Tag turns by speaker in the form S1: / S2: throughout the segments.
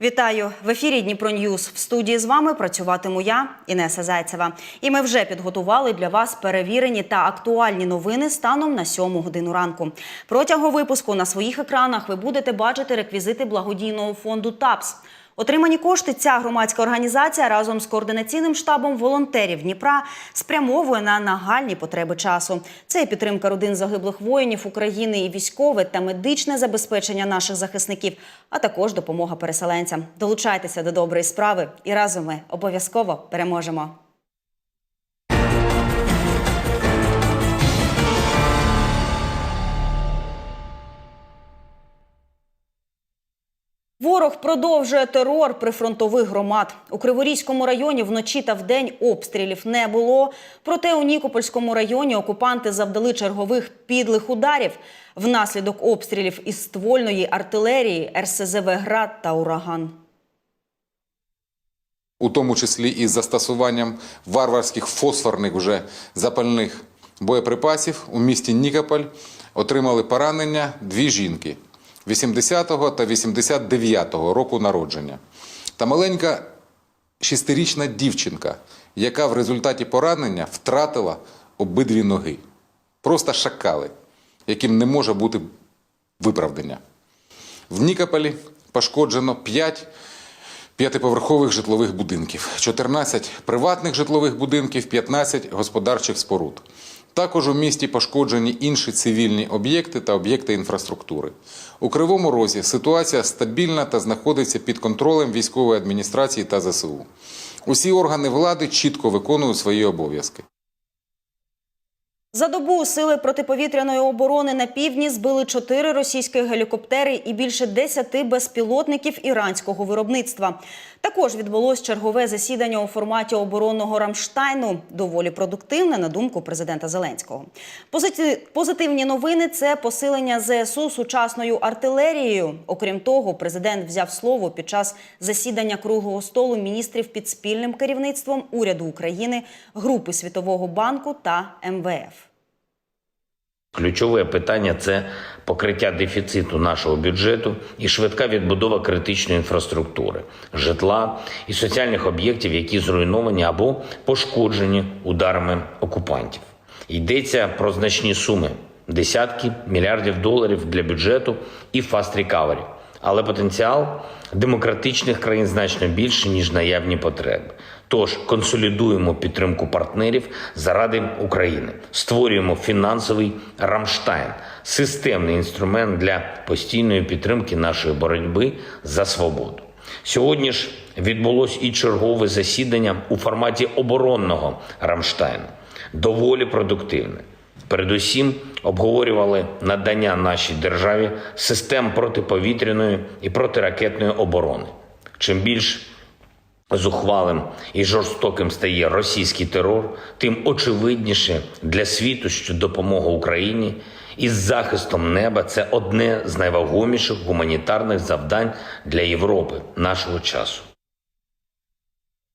S1: Вітаю в ефірі Дніпро Ньюз. В студії з вами працюватиму я, Інеса Зайцева. І ми вже підготували для вас перевірені та актуальні новини станом на сьому годину ранку. Протягом випуску на своїх екранах ви будете бачити реквізити благодійного фонду ТАПС. Отримані кошти ця громадська організація разом з координаційним штабом волонтерів Дніпра спрямовує на нагальні потреби часу. Це і підтримка родин загиблих воїнів України і військове та медичне забезпечення наших захисників, а також допомога переселенцям. Долучайтеся до доброї справи, і разом ми обов'язково переможемо. Ворог продовжує терор прифронтових громад. У Криворізькому районі вночі та вдень обстрілів не було. Проте у Нікопольському районі окупанти завдали чергових підлих ударів внаслідок обстрілів із ствольної артилерії, РСЗВ «Град» та «Ураган».
S2: у тому числі із застосуванням варварських фосфорних вже запальних боєприпасів у місті Нікополь отримали поранення дві жінки 80-го та 89-го року народження та маленька шестирічна дівчинка, яка в результаті поранення втратила обидві ноги. Просто шакали, яким не може бути виправдання. В Нікополі пошкоджено 5 п'ятиповерхових житлових будинків, 14 приватних житлових будинків, 15 господарчих споруд. Також у місті пошкоджені інші цивільні об'єкти та об'єкти інфраструктури. У Кривому Розі ситуація стабільна та знаходиться під контролем військової адміністрації та ЗСУ. Усі органи влади чітко виконують свої обов'язки.
S1: За добу сили протиповітряної оборони на півдні збили чотири російські гелікоптери і більше десяти безпілотників іранського виробництва. Також відбулось чергове засідання у форматі оборонного Рамштайну, доволі продуктивне, на думку президента Зеленського. Позитивні новини це посилення ЗСУ сучасною артилерією. Окрім того, президент взяв слово під час засідання круглого столу міністрів під спільним керівництвом уряду України, групи Світового банку та МВФ.
S3: Ключове питання це покриття дефіциту нашого бюджету і швидка відбудова критичної інфраструктури, житла і соціальних об'єктів, які зруйновані або пошкоджені ударами окупантів. Йдеться про значні суми десятки мільярдів доларів для бюджету і фаст рекавері. Але потенціал демократичних країн значно більше, ніж наявні потреби. Тож консолідуємо підтримку партнерів заради України, створюємо фінансовий Рамштайн, системний інструмент для постійної підтримки нашої боротьби за свободу. Сьогодні ж відбулось і чергове засідання у форматі оборонного Рамштайну, доволі продуктивне. Передусім обговорювали надання нашій державі систем протиповітряної і протиракетної оборони. Чим більш зухвалим і жорстоким стає російський терор, тим очевидніше для світу, що допомога Україні із захистом неба це одне з найвагоміших гуманітарних завдань для Європи нашого часу.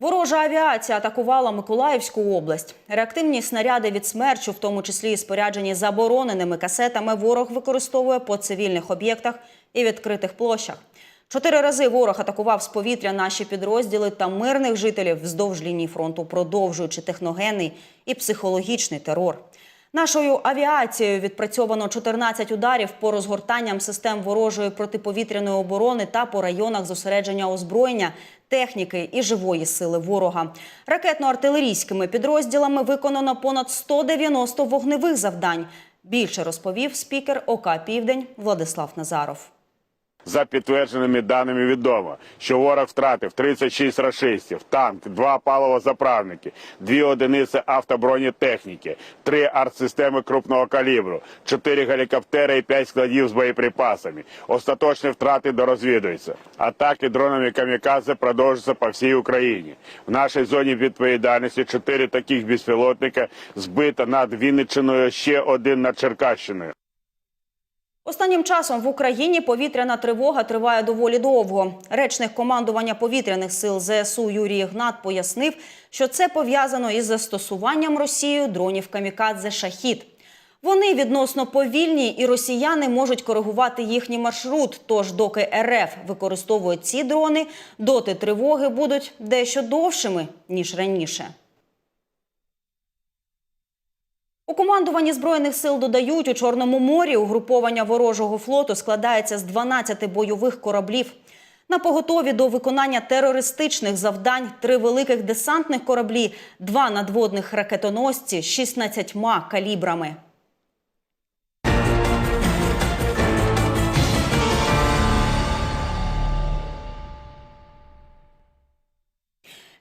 S1: Ворожа авіація атакувала Миколаївську область. Реактивні снаряди від смерчу, в тому числі і споряджені забороненими касетами, ворог використовує по цивільних об'єктах і відкритих площах. Чотири рази ворог атакував з повітря наші підрозділи та мирних жителів вздовж лінії фронту, продовжуючи техногенний і психологічний терор. Нашою авіацією відпрацьовано 14 ударів по розгортанням систем ворожої протиповітряної оборони та по районах зосередження озброєння, техніки і живої сили ворога. Ракетно-артилерійськими підрозділами виконано понад 190 вогневих завдань. Більше розповів спікер ОК Південь Владислав Назаров.
S4: За підтвердженими даними відомо, що ворог втратив 36 рашистів, танк, два паливозаправники, дві одиниці автобронетехніки, три артсистеми крупного калібру, чотири гелікоптери і п'ять складів з боєприпасами. Остаточні втрати дорозвідуються. Атаки дронами камікадзе продовжуються по всій Україні. В нашій зоні відповідальності чотири таких безпілотника збито над Вінниччиною, ще один над Черкащиною.
S1: Останнім часом в Україні повітряна тривога триває доволі довго. Речник командування повітряних сил ЗСУ Юрій Ігнат пояснив, що це пов'язано із застосуванням Росією дронів камікадзе Шахід. Вони відносно повільні, і росіяни можуть коригувати їхній маршрут. Тож, доки РФ використовує ці дрони, доти тривоги будуть дещо довшими ніж раніше. У командуванні збройних сил додають у Чорному морі угруповання ворожого флоту складається з 12 бойових кораблів. На поготові до виконання терористичних завдань три великих десантних кораблі, два надводних ракетоносці з 16 калібрами.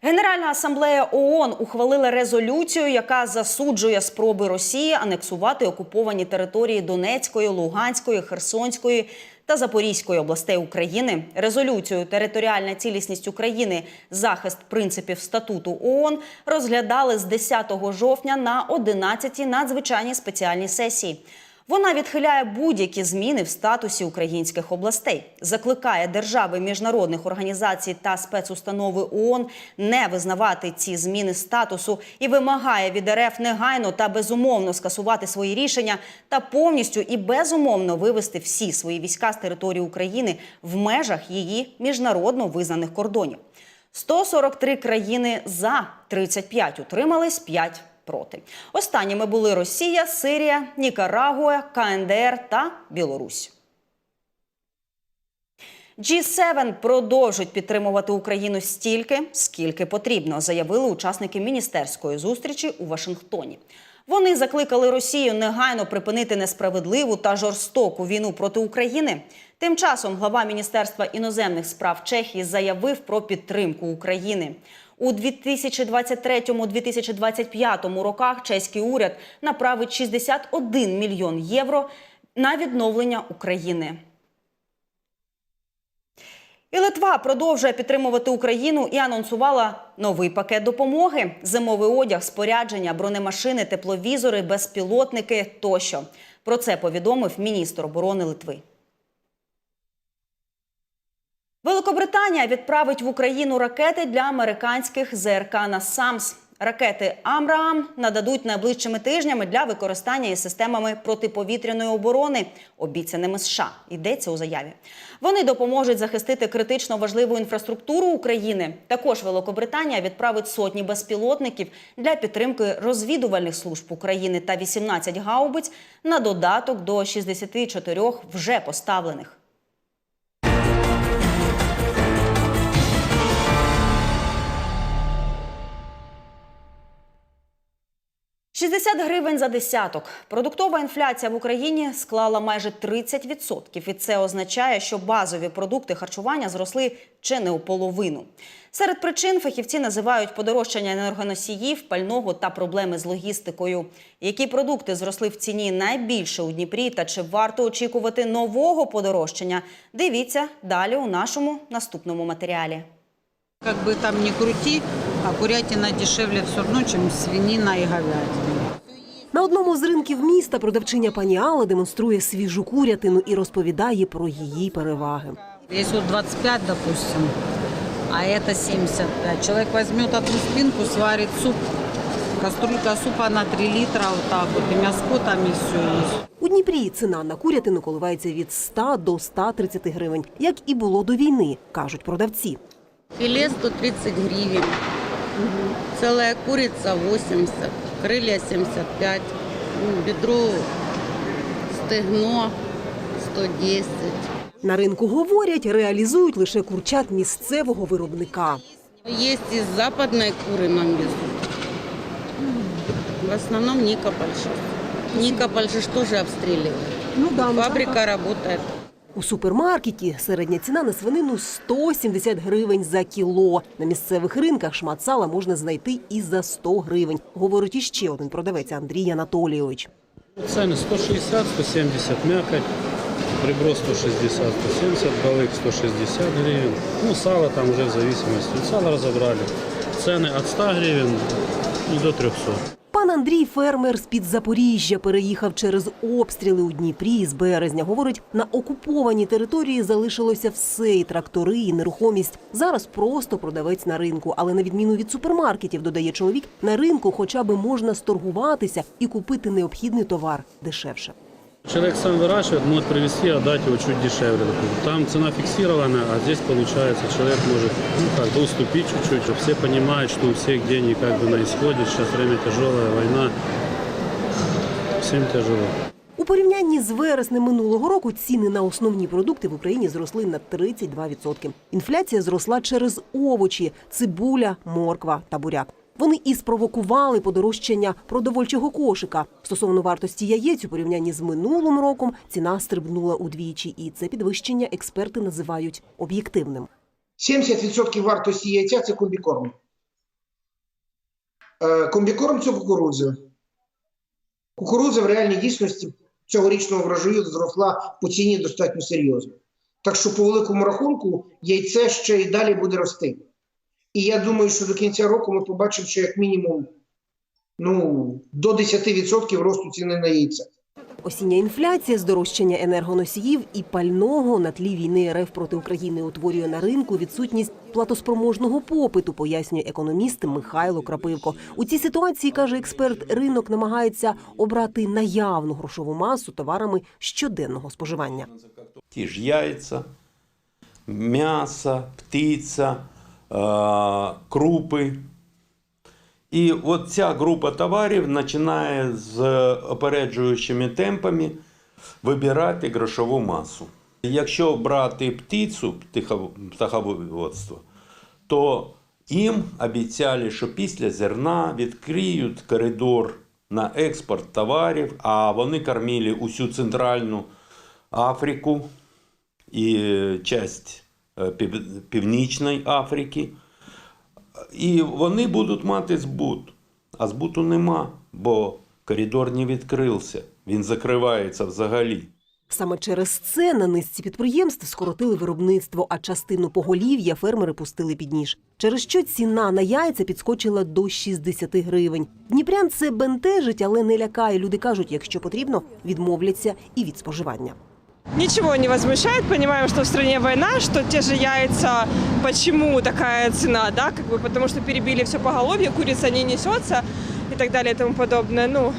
S1: Генеральна асамблея ООН ухвалила резолюцію, яка засуджує спроби Росії анексувати окуповані території Донецької, Луганської, Херсонської та Запорізької областей України. Резолюцію Територіальна цілісність України, захист принципів статуту ООН розглядали з 10 жовтня на 11-й надзвичайній спеціальній сесії. Вона відхиляє будь-які зміни в статусі українських областей, закликає держави міжнародних організацій та спецустанови ООН не визнавати ці зміни статусу і вимагає від РФ негайно та безумовно скасувати свої рішення та повністю і безумовно вивести всі свої війська з території України в межах її міжнародно визнаних кордонів. 143 країни за 35 утримались 5 проти. Останніми були Росія, Сирія, Нікарагуа, КНДР та Білорусь. G7 продовжують підтримувати Україну стільки, скільки потрібно, заявили учасники міністерської зустрічі у Вашингтоні. Вони закликали Росію негайно припинити несправедливу та жорстоку війну проти України. Тим часом глава Міністерства іноземних справ Чехії заявив про підтримку України. У 2023-2025 роках чеський уряд направить 61 мільйон євро на відновлення України. І Литва продовжує підтримувати Україну і анонсувала новий пакет допомоги: зимовий одяг, спорядження, бронемашини, тепловізори, безпілотники тощо. Про це повідомив міністр оборони Литви. Великобританія відправить в Україну ракети для американських ЗРК «Насамс». Ракети Амраам нададуть найближчими тижнями для використання із системами протиповітряної оборони, обіцяними США. Йдеться у заяві. Вони допоможуть захистити критично важливу інфраструктуру України. Також Великобританія відправить сотні безпілотників для підтримки розвідувальних служб України та 18 гаубиць на додаток до 64 вже поставлених. 60 гривень за десяток. Продуктова інфляція в Україні склала майже 30%. І це означає, що базові продукти харчування зросли чи не у половину. Серед причин фахівці називають подорожчання енергоносіїв, пального та проблеми з логістикою. Які продукти зросли в ціні найбільше у Дніпрі та чи варто очікувати нового подорожчання? Дивіться далі у нашому наступному матеріалі.
S5: Как бы там ни крути, а курятина дешевле все равно, чем свинина и говядина.
S6: На одному з ринків міста продавчиня пані Алла демонструє свіжу курятину і розповідає про її переваги.
S5: Вот 25, допустим, а это 75. Человек возьмет одну спинку, сварит суп. Кастрюлька супа на 3 литра, вот так вот, и мяско там, и все.
S6: У Дніпрі ціна на курятину коливається від 100 до 130 гривень, як і було до війни, кажуть продавці.
S7: Филе 130 гривен. Целая курица 80, крылья 75, ну, бедро, стегно 110.
S6: На ринку говорять, реалізують лише курчат місцевого виробника.
S7: Есть из западной куры нам везут. В основном Никополь сейчас. Никополь же ж тоже обстреливает.
S6: Ну да,
S7: Фабрика работает.
S6: У супермаркеті середня ціна на свинину 170 гривень за кіло. На місцевих ринках шмат сала можна знайти і за 100 гривень, говорить іще один продавець Андрій Анатолійович.
S8: Цены 160, 170 мякоть, ребро 160, 170, балык 160 гривен. Ну, сало там уже в зависимости. Сало разобрали. Цены от 100 гривен и до 300.
S6: Пан Андрій фермер з-під Запоріжжя переїхав через обстріли у Дніпрі з березня. Говорить, на окупованій території залишилося все і трактори, і нерухомість. Зараз просто продавець на ринку. Але на відміну від супермаркетів, додає чоловік, на ринку хоча би можна сторгуватися і купити необхідний товар дешевше.
S8: Человек сам выращивает, может привезти, отдать его чуть дешевле. допустим. Там цена фиксированная, а здесь получается человек может ну, как бы уступить чуть-чуть. чтобы Все понимают, что у всех деньги как бы на исходе. Сейчас время тяжелое, война. Всем тяжело.
S6: У порівнянні з вереснем минулого року ціни на основні продукти в Україні зросли на 32%. Інфляція зросла через овочі, цибуля, морква та буряк. Вони і спровокували подорожчання продовольчого кошика. Стосовно вартості яєць у порівнянні з минулим роком ціна стрибнула удвічі, і це підвищення експерти називають об'єктивним.
S9: 70% вартості яйця це комбікорм. Е, Комбікорм це кукурудза. Кукурудза в реальній дійсності цьогорічного врожаю зросла по ціні достатньо серйозно. Так що, по великому рахунку, яйце ще й далі буде рости. І я думаю, що до кінця року ми побачимо, що як мінімум ну, до 10% росту ціни на яйця.
S6: Осіння інфляція, здорожчання енергоносіїв і пального на тлі війни РФ проти України утворює на ринку відсутність платоспроможного попиту, пояснює економіст Михайло Крапивко. У цій ситуації каже експерт, ринок намагається обрати наявну грошову масу товарами щоденного споживання.
S10: ті ж яйця, м'ясо, птиця, крупи. І от ця група товарів починає з опереджуючими темпами вибирати грошову масу. Якщо брати птицю, птаховодство, то їм обіцяли, що після зерна відкриють коридор на експорт товарів, а вони кормили усю центральну Африку і е, часть е, Північної Африки. І вони будуть мати збут. А збуту нема, бо коридор не відкрився. Він закривається взагалі.
S6: Саме через це на низці підприємств скоротили виробництво, а частину поголів'я фермери пустили під ніж. Через що ціна на яйця підскочила до 60 гривень. Дніпрян це бентежить, але не лякає. Люди кажуть, якщо потрібно, відмовляться і від споживання.
S11: Ничего не возмущает, понимаем, что в стране война, что те же яйца, почему такая цена, да, как бы потому что перебили все поголовье, курица не несется и так далее и тому подобное, ну,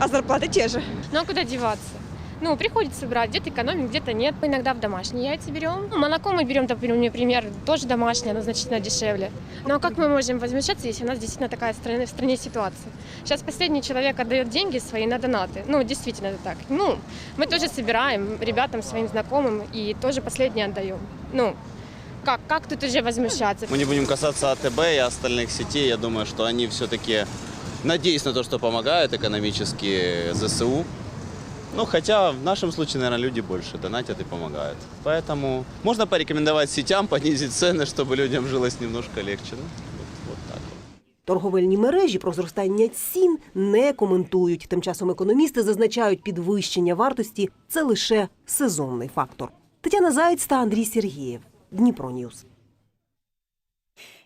S11: а зарплаты те же.
S12: Ну а куда деваться? Ну, приходится брать, где-то экономим, где-то нет. Мы иногда в домашние яйца берем. Ну, молоко мы берем, например, тоже домашнее, оно значительно дешевле. А как мы можем возмущаться, если у нас действительно такая в стране, в стране ситуация? Сейчас последний человек отдает деньги свои на донаты. Ну, действительно это так. Ну, мы тоже собираем ребятам, своим знакомым, и тоже последние отдаем. Ну, как, как тут уже возмущаться?
S13: Мы не будем касаться АТБ и остальных сетей. Я думаю, что они все-таки, надеюсь на то, что помогают экономически ЗСУ. Ну, хотя в нашем случае, наверное, люди больше донатят и помогают. Поэтому можно порекомендовать сетям понизить цены, чтобы людям жилось немножко легче. Ну, вот, вот так вот.
S6: Торговельні мережі про зростання цін не коментують. Тим часом економісти зазначають, підвищення вартості це лише сезонний фактор. Тетяна Заєць та Андрій Сергієв. Дніпро Ньюс.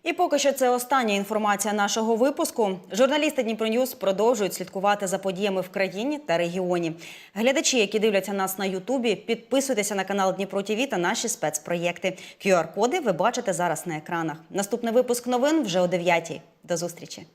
S1: І поки що це остання інформація нашого випуску. Журналісти Дніпроньюз продовжують слідкувати за подіями в країні та регіоні. Глядачі, які дивляться нас на Ютубі, підписуйтеся на канал Дніпро ТІВІ та наші спецпроєкти. QR-коди ви бачите зараз на екранах. Наступний випуск новин вже о 9 До зустрічі.